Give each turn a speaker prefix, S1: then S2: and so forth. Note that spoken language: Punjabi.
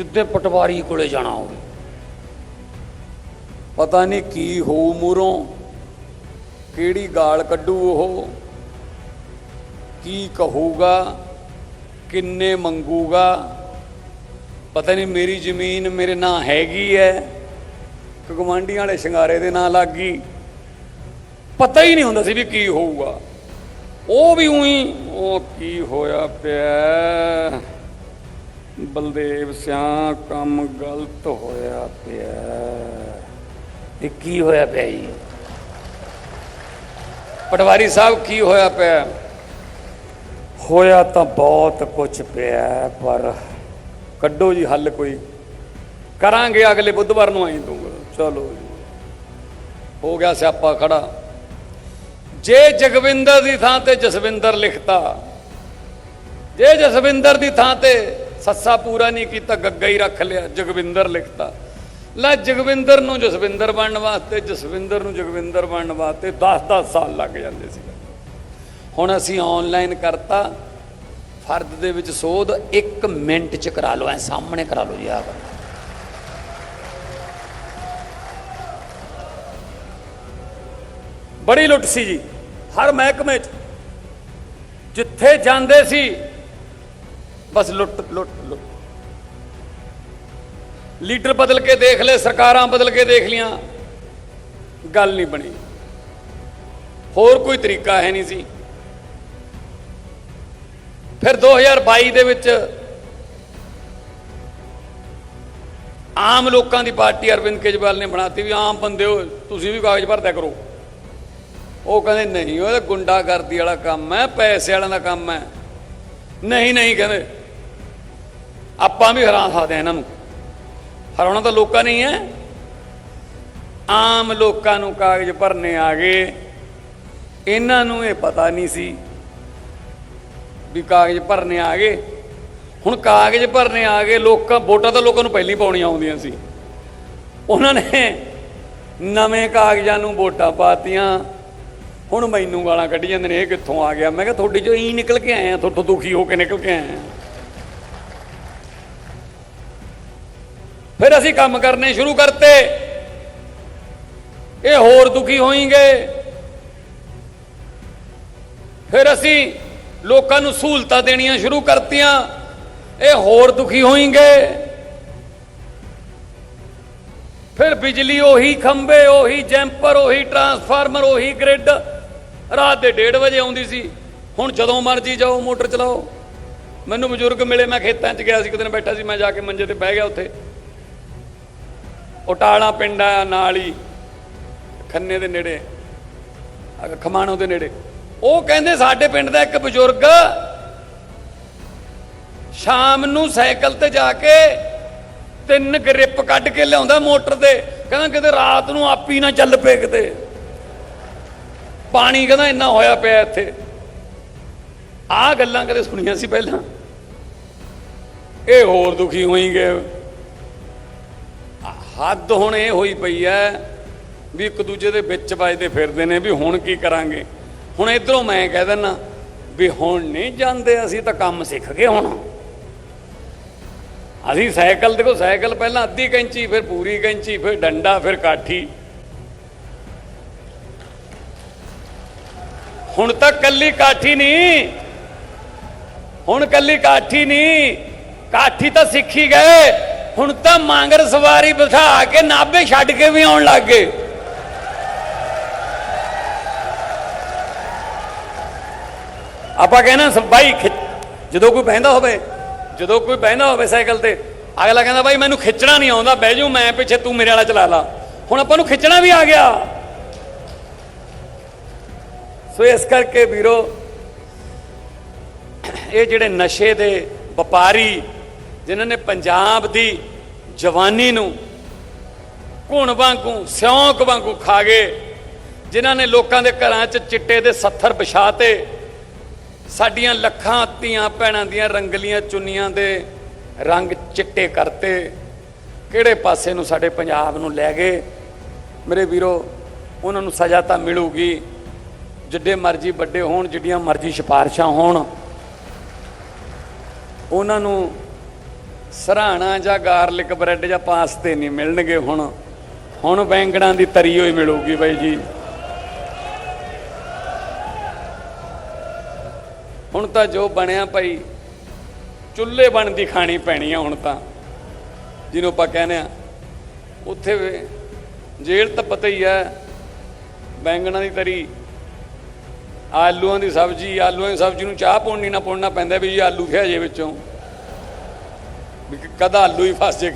S1: ਸਿੱਧੇ ਪਟਵਾਰੀ ਕੋਲੇ ਜਾਣਾ ਹੋਵੇ। ਪਤਾ ਨਹੀਂ ਕੀ ਹੋਊ ਮੂਰੋਂ, ਕਿਹੜੀ ਗਾਲ ਕੱਢੂ ਉਹ, ਕੀ ਕਹੂਗਾ, ਕਿੰਨੇ ਮੰਗੂਗਾ। ਪਤਾ ਨਹੀਂ ਮੇਰੀ ਜ਼ਮੀਨ ਮੇਰੇ ਨਾਂ ਹੈਗੀ ਐ, ਕਿ ਗਵਾਂਢੀਆਂ ਵਾਲੇ ਸ਼ਿੰਗਾਰੇ ਦੇ ਨਾਂ ਲੱਗ ਗਈ। ਪਤਾ ਹੀ ਨਹੀਂ ਹੁੰਦਾ ਸੀ ਵੀ ਕੀ ਹੋਊਗਾ। ਉਹ ਵੀ ਉਹੀ, ਉਹ ਕੀ ਹੋਇਆ ਪਿਆ। ਬਲਦੇਵ ਸਿਆ ਕੰਮ ਗਲਤ ਹੋਇਆ ਪਿਆ। ਇਹ ਕੀ ਹੋਇਆ ਪਿਆ ਜੀ? ਪਟਵਾਰੀ ਸਾਹਿਬ, ਕੀ ਹੋਇਆ ਪਿਆ? ਹੋਇਆ ਤਾਂ ਬਹੁਤ ਕੁਝ ਪਿਆ, ਪਰ ਕੱਢੋ ਜੀ ਹੱਲ ਕੋਈ। ਕਰਾਂਗੇ ਅਗਲੇ ਬੁੱਧਵਾਰ ਨੂੰ ਆਈ ਦੂੰਗਾ ਚਲੋ ਜੀ। ਹੋ ਗਿਆ ਸਿਆਪਾ ਖੜਾ। ਜੇ ਜਗਵਿੰਦਰ ਦੀ ਥਾਂ ਤੇ ਜਸਵਿੰਦਰ ਲਿਖਤਾ, ਜੇ ਜਸਵਿੰਦਰ ਦੀ ਥਾਂ ਤੇ ਸੱਸਾ ਪੂਰਾ ਨਹੀਂ ਕੀਤਾ, ਗੱਗਾ ਹੀ ਰੱਖ ਲਿਆ, ਜਗਵਿੰਦਰ ਲਿਖਤਾ। ਲੈ ਜਗਵਿੰਦਰ ਨੂੰ ਜਸਵਿੰਦਰ ਬਣਨ ਵਾਸਤੇ, ਜਸਵਿੰਦਰ ਨੂੰ ਜਗਵਿੰਦਰ ਬਣਨ ਵਾਸਤੇ 10-10 ਸਾਲ ਲੱਗ ਜਾਂਦੇ ਸੀ। ਹੁਣ ਅਸੀਂ ਆਨਲਾਈਨ ਕਰਤਾ ਫਰਦ ਦੇ ਵਿੱਚ ਸੋਧ 1 ਮਿੰਟ ਚ ਕਰਾ ਲਓ, ਐ ਸਾਹਮਣੇ ਕਰਾ ਲਓ ਜੀ ਆ ਗੱਲ। ਬੜੀ ਲੁੱਟ ਸੀ ਜੀ, ਹਰ ਮਹਿਕਮੇ 'ਚ। ਜਿੱਥੇ ਜਾਂਦੇ ਸੀ ਬਸ ਲੁੱਟ ਲੁੱਟ ਲੁੱਟ। ਲੀਡਰ ਬਦਲ ਕੇ ਦੇਖ ਲਏ, ਸਰਕਾਰਾਂ ਬਦਲ ਕੇ ਦੇਖ ਲੀਆਂ। ਗੱਲ ਨਹੀਂ ਬਣੀ। ਹੋਰ ਕੋਈ ਤਰੀਕਾ ਹੈ ਨਹੀਂ ਸੀ। ਫਿਰ 2022 ਦੇ ਵਿੱਚ ਆਮ ਲੋਕਾਂ ਦੀ ਪਾਰਟੀ ਅਰਵਿੰਦ ਕੇਜਰੀਵਾਲ ਨੇ ਬਣਾਤੀ ਵੀ ਆਮ ਬੰਦੇ ਹੋ, ਤੁਸੀਂ ਵੀ ਕਾਗਜ਼ ਭਰਦਿਆ ਕਰੋ। ਉਹ ਕਹਿੰਦੇ, ਨਹੀਂ, ਉਹ ਗੁੰਡਾਗਰਦੀ ਵਾਲਾ ਕੰਮ ਹੈ, ਪੈਸੇ ਵਾਲਿਆਂ ਦਾ ਕੰਮ ਹੈ। ਨਹੀਂ ਨਹੀਂ, ਕਹਿੰਦੇ। ਆਪਾਂ ਵੀ ਹਰਾ ਸਕਦੇ ਹਾਂ ਇਹਨਾਂ ਨੂੰ। ਹਰਾਉਣਾ ਤਾਂ ਲੋਕਾਂ ਨਹੀਂ ਹੈ ਆਮ ਲੋਕਾਂ ਨੂੰ ਕਾਗਜ਼ ਭਰਨੇ ਆ ਗਏ। ਇਹਨਾਂ ਨੂੰ ਇਹ ਪਤਾ ਨਹੀਂ ਸੀ ਵੀ ਕਾਗਜ਼ ਭਰਨੇ ਆ ਗਏ। ਹੁਣ ਕਾਗਜ਼ ਭਰਨੇ ਆ ਗਏ, ਲੋਕਾਂ, ਵੋਟਾਂ ਤਾਂ ਲੋਕਾਂ ਨੂੰ ਪਹਿਲੀ ਪਾਉਣੀਆਂ ਆਉਂਦੀਆਂ ਸੀ। ਉਹਨਾਂ ਨੇ ਨਵੇਂ ਕਾਗਜ਼ਾਂ ਨੂੰ ਵੋਟਾਂ ਪਾਤੀਆਂ। ਹੁਣ ਮੈਨੂੰ ਗਾਲਾਂ ਕੱਢੀ ਜਾਂਦੇ ਨੇ, ਇਹ ਕਿੱਥੋਂ ਆ ਗਿਆ? ਮੈਂ ਕਿਹਾ ਤੁਹਾਡੇ ਚੋਂ ਹੀ ਨਿਕਲ ਕੇ ਆਏ ਆ ਤੁਹਾਡੇ ਦੁਖੀ ਹੋ ਕੇ ਨਿਕਲ ਕੇ ਆਏ ਆ ਫਿਰ ਅਸੀਂ ਕੰਮ ਕਰਨੇ ਸ਼ੁਰੂ ਕਰਤੇ। ਇਹ ਹੋਰ ਦੁਖੀ ਹੋਣਗੇ ਫਿਰ ਅਸੀਂ ਲੋਕਾਂ ਨੂੰ ਸਹੂਲਤਾਂ ਦੇਣੀਆਂ ਸ਼ੁਰੂ ਕਰਤੀਆਂ। ਇਹ ਹੋਰ ਦੁਖੀ ਹੋਣਗੇ ਫਿਰ ਬਿਜਲੀ ਉਹੀ ਖੰਭੇ, ਉਹੀ ਜੈਂਪਰ, ਉਹੀ ਟਰਾਂਸਫਾਰਮਰ, ਉਹੀ ਗ੍ਰਿਡ ਰਾਤ ਦੇ 1:30 ਵਜੇ ਆਉਂਦੀ ਸੀ। ਹੁਣ ਜਦੋਂ ਮਰਜ਼ੀ ਜਾਓ, ਮੋਟਰ ਚਲਾਓ। ਮੈਨੂੰ ਬਜ਼ੁਰਗ ਮਿਲੇ, ਮੈਂ ਖੇਤਾਂ 'ਚ ਗਿਆ ਸੀ ਕਿਤੇ ਬੈਠਾ ਸੀ, ਮੈਂ ਜਾ ਕੇ ਮੰਜੇ ਤੇ ਬਹਿ ਗਿਆ ਉੱਥੇ। ਉਟਾਲਾ ਪਿੰਡ ਆ, ਨਾਲ ਹੀ ਖੰਨੇ ਦੇ ਨੇੜੇ ਖਮਾਣੋ ਦੇ ਨੇੜੇ। ਉਹ ਕਹਿੰਦੇ ਸਾਡੇ ਪਿੰਡ ਦਾ ਇੱਕ ਬਜ਼ੁਰਗ ਸ਼ਾਮ ਨੂੰ ਸਾਈਕਲ ਤੇ ਜਾ ਕੇ ਤਿੰਨ ਗ੍ਰਿਪ ਕੱਢ ਕੇ ਲਿਆਉਂਦਾ ਮੋਟਰ ਤੇ। ਕਹਿੰਦਾ ਕਿਤੇ ਰਾਤ ਨੂੰ ਆਪੀ ਨਾ ਚੱਲ ਪਏ ਕਿਤੇ। ਪਾਣੀ ਕਹਿੰਦਾ ਇੰਨਾ ਹੋਇਆ ਪਿਆ ਇੱਥੇ। ਆਹ ਗੱਲਾਂ ਕਦੇ ਸੁਣੀਆਂ ਸੀ ਪਹਿਲਾਂ? ਇਹ ਹੋਰ ਦੁਖੀ ਹੋਈ ਗਏ ਹੱਦ ਹੁਣ ਇਹ ਹੋਈ ਪਈ ਐ ਵੀ ਇੱਕ ਦੂਜੇ ਦੇ ਵਿੱਚ ਵੱਜਦੇ ਫਿਰਦੇ ਨੇ ਵੀ ਹੁਣ ਕੀ ਕਰਾਂਗੇ? ਹੁਣ ਇਧਰੋਂ ਮੈਂ ਕਹਿ ਦਿੰਨਾ ਵੀ ਹੁਣ ਨਹੀਂ ਜਾਂਦੇ, ਅਸੀਂ ਤਾਂ ਕੰਮ ਸਿੱਖ ਗਏ ਹੁਣ। ਅਸੀਂ ਸਾਈਕਲ, ਦੇਖੋ ਸਾਈਕਲ ਪਹਿਲਾਂ ਅੱਧੀ ਕੈਂਚੀ, ਫਿਰ ਪੂਰੀ ਕੈਂਚੀ, ਫਿਰ ਡੰਡਾ, ਫਿਰ ਕਾਠੀ। ਹੁਣ ਤਾਂ ਕੱਲੀ ਕਾਠੀ ਨਹੀਂ। ਹੁਣ ਕੱਲੀ ਕਾਠੀ ਨਹੀਂ। ਕਾਠੀ ਤਾਂ ਸਿੱਖੀ ਗਏ। ਹੁਣ ਤਾਂ ਮਾਂਗਰ ਸਵਾਰੀ ਬਿਠਾ ਕੇ ਨਾਭੇ ਛੱਡ ਕੇ ਵੀ ਆਉਣ ਲੱਗ ਗਏ। ਆਪਾਂ ਕਹਿੰਦਾ ਬਾਈ ਜਦੋਂ ਕੋਈ ਬਹਿੰਦਾ ਹੋਵੇ, ਜਦੋਂ ਕੋਈ ਬਹਿੰਦਾ ਹੋਵੇ ਸਾਈਕਲ ਤੇ, ਅਗਲਾ ਕਹਿੰਦਾ, ਬਾਈ, ਮੈਨੂੰ ਖਿੱਚਣਾ ਨਹੀਂ ਆਉਂਦਾ, ਬਹਿ ਜਾਊ ਮੈਂ ਪਿੱਛੇ, ਤੂੰ ਮੇਰੇ ਵਾਲਾ ਚਲਾ ਲਾ। ਹੁਣ ਆਪਾਂ ਨੂੰ ਖਿੱਚਣਾ ਵੀ ਆ ਗਿਆ। ਸੋ ਇਸ ਕਰਕੇ ਵੀਰੋ, ਇਹ ਜਿਹੜੇ ਨਸ਼ੇ ਦੇ ਵਪਾਰੀ, ਜਿਨ੍ਹਾਂ ਨੇ ਪੰਜਾਬ ਦੀ ਜਵਾਨੀ ਨੂੰ ਘੁਣ ਵਾਂਗੂ, ਸਿਉਂਕ ਵਾਂਗੂ ਖਾ ਗਏ, ਜਿਨ੍ਹਾਂ ਨੇ ਲੋਕਾਂ ਦੇ ਘਰਾਂ 'ਚ ਚਿੱਟੇ ਦੇ ਸੱਥਰ ਵਿਛਾਤੇ। ਸਾਡੀਆਂ ਲੱਖਾਂ ਧੀਆਂ ਭੈਣਾਂ ਦੀਆਂ ਰੰਗਲੀਆਂ ਚੁੰਨੀਆਂ ਦੇ ਰੰਗ ਚਿੱਟੇ ਕਰਤੇ। ਕਿਹੜੇ ਪਾਸੇ ਨੂੰ ਸਾਡੇ ਪੰਜਾਬ ਨੂੰ ਲੈ ਗਏ? ਮੇਰੇ ਵੀਰੋ, ਉਹਨਾਂ ਨੂੰ ਸਜ਼ਾ ਤਾਂ ਮਿਲੂਗੀ। ਜਿੱਡੇ ਮਰਜ਼ੀ ਵੱਡੇ ਹੋਣ, ਜਿੱਡੀਆਂ ਮਰਜ਼ੀ ਸਿਫਾਰਸ਼ਾਂ ਹੋਣ। ਉਹਨਾਂ ਨੂੰ ਸਰਾਣਾ ਜਾਂ ਗਾਰਲਿਕ ਬ੍ਰੈਡ ਜਾਂ ਪਾਸਤੇ ਨਹੀਂ ਮਿਲਣਗੇ ਹੁਣ। ਹੁਣ ਬੈਂਗਣਾਂ ਦੀ ਤਰੀ ਹੋਈ ਮਿਲੂਗੀ ਬਾਈ ਜੀ। ਹੁਣ ਤਾਂ ਜੋ ਬਣਿਆ ਭਾਈ, ਚੁੱਲ੍ਹੇ ਬਣਦੀ ਖਾਣੀ ਪੈਣੀ ਆ ਹੁਣ ਤਾਂ। ਜਿਹਨੂੰ ਆਪਾਂ ਕਹਿੰਦੇ ਆ। ਉੱਥੇ ਜੇਲ੍ਹ ਤਾਂ ਪਤਾ ਹੀ ਹੈ ਬੈਂਗਣਾਂ ਦੀ ਤਰੀ। ਆਲੂਆਂ ਦੀ ਸਬਜ਼ੀ, ਆਲੂਆਂ ਦੀ ਸਬਜ਼ੀ ਨੂੰ ਚਾਹ ਪਾਉਣੀ ਨਾ ਪਾਉਣਾ ਪੈਂਦਾ ਵੀ ਜੀ ਆਲੂ ਖਿਆ ਜੇ ਵਿੱਚੋਂ। ਵੀ ਕਦਾ ਆਲੂ ਹੀ ਫਸ ਜੇ